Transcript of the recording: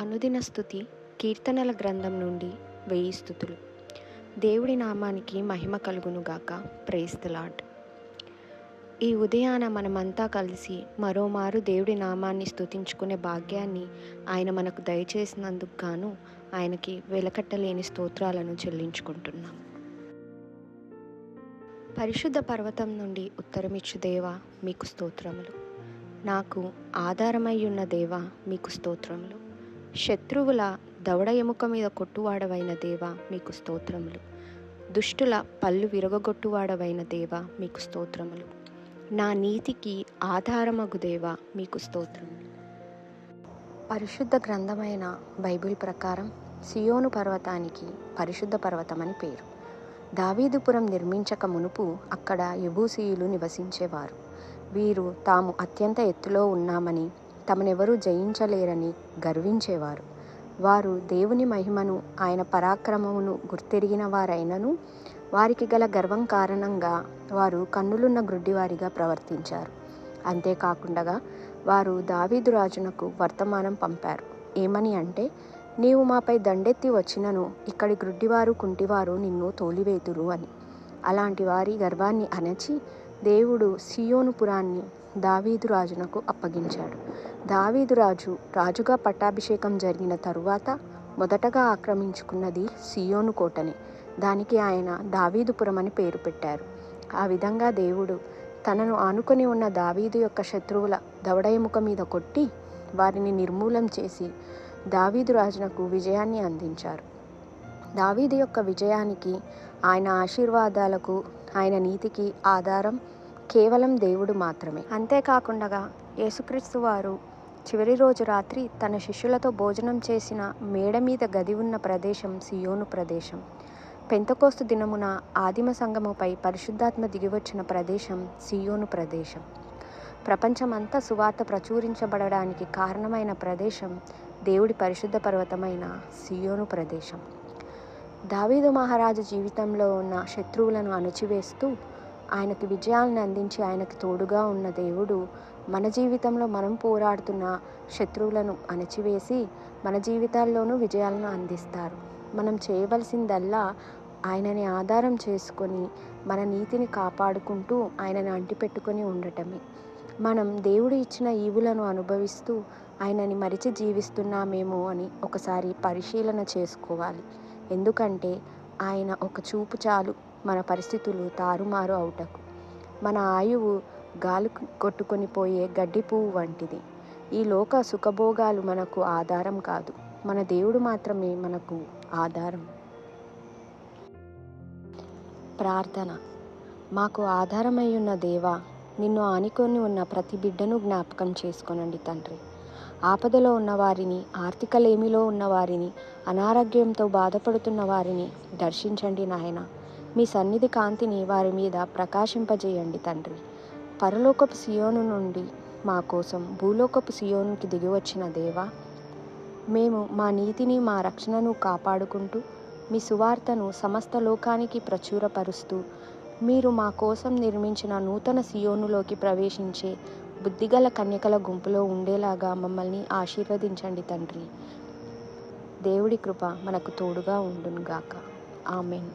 అనుదిన స్థుతి కీర్తనల గ్రంథం నుండి వెయ్యి స్థుతులు. దేవుడి నామానికి మహిమ కలుగునుగాక ప్రేస్తలాట్ ఈ ఉదయాన మనమంతా కలిసి మరోమారు దేవుడి నామాన్ని స్థుతించుకునే భాగ్యాన్ని ఆయన మనకు దయచేసినందుకు గాను ఆయనకి వెలకట్టలేని స్తోత్రాలను చెల్లించుకుంటున్నాం. పరిశుద్ధ పర్వతం నుండి ఉత్తరమిచ్చు దేవా మీకు స్తోత్రములు. నాకు ఆధారమై ఉన్న దేవా మీకు స్తోత్రములు. శత్రువుల దవడ ఎముక మీద కొట్టువాడవైన దేవా మీకు స్తోత్రములు. దుష్టుల పళ్ళు విరగొట్టువాడవైన దేవా మీకు స్తోత్రములు. నా నీతికి ఆధారమగు దేవా మీకు స్తోత్రములు. పరిశుద్ధ గ్రంథమైన బైబిల్ ప్రకారం సియోను పర్వతానికి పరిశుద్ధ పర్వతం అని పేరు. దావీదుపురం నిర్మించక మునుపు అక్కడ యబూసీయులు నివసించేవారు. వీరు తాము అత్యంత ఎత్తులో ఉన్నామని తమనెవరూ జయించలేరని గర్వించేవారు. వారు దేవుని మహిమను ఆయన పరాక్రమమును గుర్తెరిగిన వారైనను వారికి గల గర్వం కారణంగా వారు కన్నులున్న గ్రుడ్డివారిగా ప్రవర్తించారు. అంతేకాకుండా వారు దావీదు రాజునకు వర్తమానం పంపారు. ఏమని అంటే నీవు మాపై దండెత్తి వచ్చినను ఇక్కడి గ్రుడ్డివారు కుంటివారు నిన్ను తోలివేతురు అని. అలాంటి వారి గర్వాన్ని అణచి దేవుడు సియోనుపురాన్ని దావీదు రాజునకు అప్పగించాడు. దావీదు రాజు రాజుగా పట్టాభిషేకం జరిగిన తరువాత మొదటగా ఆక్రమించుకున్నది సియోను కోటని. దానికి ఆయన దావీదుపురం అని పేరు పెట్టారు. ఆ విధంగా దేవుడు తనను ఆనుకొని ఉన్న దావీదు యొక్క శత్రువుల దవడయముక మీద కొట్టి వారిని నిర్మూలం చేసి దావీదు రాజునకు విజయాన్ని అందించారు. దావీదు యొక్క విజయానికి ఆయన ఆశీర్వాదాలకు ఆయన నీతికి ఆధారం కేవలం దేవుడు మాత్రమే. అంతేకాకుండా యేసుక్రీస్తు వారు చివరి రోజు రాత్రి తన శిష్యులతో భోజనం చేసిన మేడ మీద గది ఉన్న ప్రదేశం సియోను ప్రదేశం. పెంతకోస్తు దినమున ఆదిమ సంఘముపై పరిశుద్ధాత్మ దిగివచ్చిన ప్రదేశం సియోను ప్రదేశం. ప్రపంచమంతా సువార్త ప్రచురించబడడానికి కారణమైన ప్రదేశం దేవుడి పరిశుద్ధ పర్వతమైన సియోను ప్రదేశం. దావీదు మహారాజు జీవితంలో ఉన్న శత్రువులను అణచివేస్తూ ఆయనకి విజయాలను అందించి ఆయనకు తోడుగా ఉన్న దేవుడు మన జీవితంలో మనం పోరాడుతున్న శత్రువులను అణచివేసి మన జీవితాల్లోనూ విజయాలను అందిస్తారు. మనం చేయవలసిందల్లా ఆయనని ఆధారం చేసుకొని మన నీతిని కాపాడుకుంటూ ఆయనను అంటిపెట్టుకొని ఉండటమే. మనం దేవుడు ఇచ్చిన ఈవులను అనుభవిస్తూ ఆయనని మరిచి జీవిస్తున్నామేమో అని ఒకసారి పరిశీలన చేసుకోవాలి. ఎందుకంటే ఆయన ఒక చూపు చాలు. మన పరిస్థితులు తారుమారు అవుటకు. మన ఆయువు గాలి కొట్టుకొని పోయే గడ్డి పువ్వు వంటిది. ఈ లోక సుఖభోగాలు మనకు ఆధారం కాదు. మన దేవుడు మాత్రమే మనకు ఆధారం. ప్రార్థన. మాకు ఆధారమై ఉన్న దేవా నిన్ను ఆనుకొని ఉన్న ప్రతి బిడ్డను జ్ఞాపకం చేసుకోనండి తండ్రి. ఆపదలో ఉన్న వారిని ఆర్థిక లేమిలో ఉన్న వారిని అనారోగ్యంతో బాధపడుతున్న వారిని దర్శించండి నాయన. మీ సన్నిధి కాంతిని వారి మీద ప్రకాశింపజేయండి తండ్రి. పరలోకపు సియోను నుండి మా కోసం భూలోకపు సియోనుకి దిగివచ్చిన దేవా మేము మా నీతిని మా రక్షణను కాపాడుకుంటూ మీ సువార్తను సమస్త లోకానికి ప్రచురపరుస్తూ మీరు మా కోసం నిర్మించిన నూతన సియోనులోకి ప్రవేశించే బుద్ధిగల కన్యకల గుంపులో ఉండేలాగా మమ్మల్ని ఆశీర్వదించండి తండ్రి. దేవుడి కృప మనకు తోడుగా ఉండునుగాక. ఆమెన్.